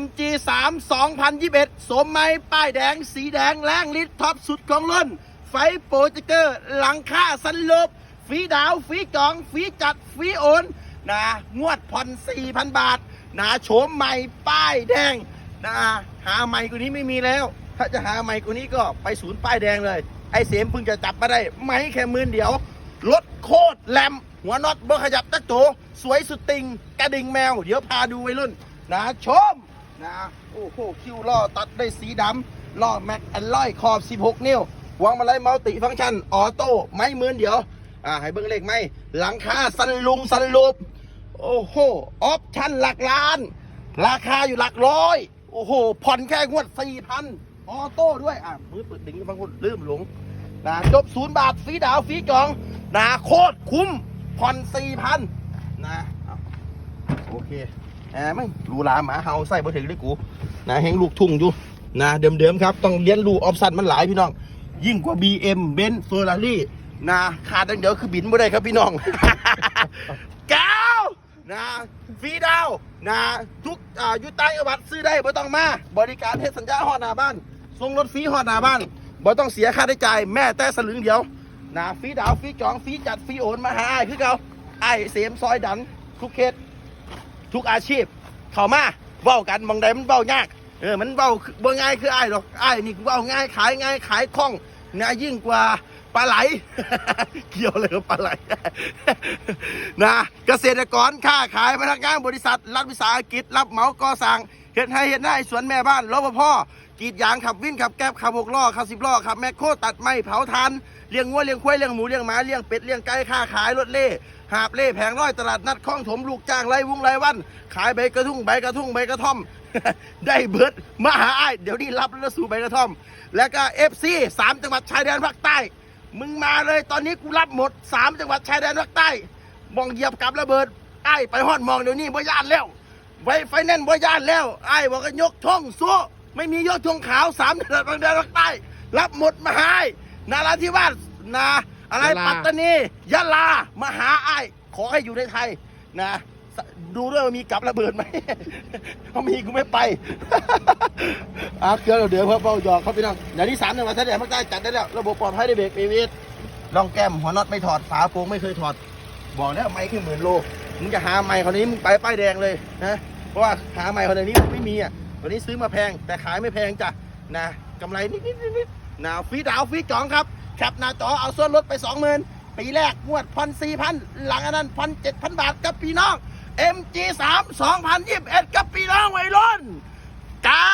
MG3 2021 สมไม้ป้ายแดง สีแดงแรงลิตรท็อปสุดของรุ่น ไฟโปรเจคเตอร์ หลังค่าสันลบฟีดาวฟีกล่อง ฟีจัด ฟีโอนนะงวดผ่อน4,000 บาทนะโฉมใหม่ป้ายแดงนะหาใหม่กว่านี้ไม่มีแล้ว ถ้าจะหาใหม่กว่านี้ก็ไปศูนย์ป้ายแดงเลย ไอเสียมเพิ่งจะจับมาได้ ไม่แค่มื่นเดียวรถโคตรแรมหัวน็อตเบอร์ขยับตะโจสวยสุดติงกระดิ่งแมว เดี๋ยวพาดูวัยรุ่นนะชม นะโอ้โหคิวล้อตัดได้สีดำล้อแม็กแอนลอยขอบ 16 นิ้ววางมาลัยมัลติฟังก์ชันออโต้ไม่เหมื่นเดียวอ่าให้เบิ้งเลขไหมหลังคาสันลุงสันลูปโอ้โหออปชั่นหลักล้าน ราคาอยู่หลักร้อย โอ้โหผ่อนแค่งวด4,000ออโต้ด้วยอะมือเปิดดึงบางคนลืมหลงนะจบศูนย์บาทฟรีดาวฟรีจองนะโคตรคุ้มผ่อนสี่พันนะโอเค แหมไม่รูหลาหมาเห่าใส่บ่ถึงเลยกูนะเฮงลูกทุ่งอยู่นะเดิมๆครับ ต้องเรียนรู้ออปชั่นมันหลายพี่น้อง ยิ่งกว่า BM เบนซ์เฟอร์รารี่นะขาดอย่างเดียวคือบินไม่ได้ครับพี่น้องก้านะฟรีดาวนะทุกอ่าอยู่ใต้อวัดซื้อได้บ่ต้องมา บริการเทศสัญญาหอดหน้าบ้านส่งรถฟรีหอดหน้าบ้านบ่ต้องเสียค่าใช้จ่ายแม่แต่สลึงเดียวนะฟรีดาวฟรีจองฟรีจัดฟรีโอนมาหาไอ้คือเก่าไอ้เสียมซอยดันทุกเคส ทุกอาชีพ เข้ามาเว้ากันบางใดมันเว้ายาก เออ มันเว้าบ่ง่ายคือไอ้ายหรอกไอ้ายนี่เว้าง่ายขายง่ายขายคล่องนะยิ่งกว่าปลาไหล เกี่ยวเลยกับปลาไหล นะเกษตรกรค้าขายพนักงานบริษัท รัฐวิสาหกิจ รับเหมาก่อสร้างเฮ็ดให้เฮ็ดหน้าสวนแม่บ้านรปภ กรีดยางขับวินขับแก๊บขับหกล้อขับสิบล้อขับแมคโครตัดไม้เผาทานเลี้ยงวัวเลี้ยงควายเลี้ยงหมูเลี้ยงหมาเลี้ยงเป็ดเลี้ยงไก่ค้าขายรถเล่หาบเล่แผงร้อยตลาดนัดคลองถมลูกจ้างไรวุ้งไรวัน ขายใบกระทุ่งใบกระทุ่งใบกระท่อม ได้เบิดมาหาอ้ายเดี๋ยวนี้รับแล้วสู่ใบกระท่อม แล้วก็เอฟซีสามจังหวัดชายแดนภาคใต้ มึงมาเลยตอนนี้กูรับหมดสามจังหวัดชายแดนภาคใต้มองเหยียบกับระเบิดไอ้ไปฮอดมองเดี๋ยวนี้บ่ย่านแล้วไวไฟแน่นบ่ย่านแล้วไอ้บอกก็ยกท่องสู้ ไม่มียกธงขาวสามจังหวัดบางแดนภาคใต้ รับหมดมาหาอ้ายนาราธิวาสนา อะไรยะลา ปัตตานียะลามาหาไอ้ายขอให้อยู่ในไทยนะสดูด้วยว่ามีกับระเบิดไหม เขามีกูไม่ไป อาเกลือเดี๋ยวเพื่อเป้าหยอกเขาพี่น้องอย่างที่สามจังหวัดชายแดนภาคใต้จัดได้แล้วระบบปลอดภัยได้เบรกเอวีลองแก้มหัวน็อตไม่ถอดฝาโปรงไม่เคยถอด บอกแล้วไม่ขึ้นหมื่นโลมึงจะหาไม้คนนี้มึงไปป้ายแดงเลยนะเพราะว่าหาไม้คนนี้ไม่มีอะ ตันนี้ซื้อมาแพงแต่ขายไม่แพงจ้ะนะกำไรนิดๆนิดๆนะฟีดาวฟีจองครับแคปหน้าจอเอาส่วนลดไปสองหมื่นปีแรกงวดพันสี่พันหลังอันนั้นพันเจ็ดพันบาทกับพี่น้อง MG3 2021กับพี่น้องไวัรุ่นเก้า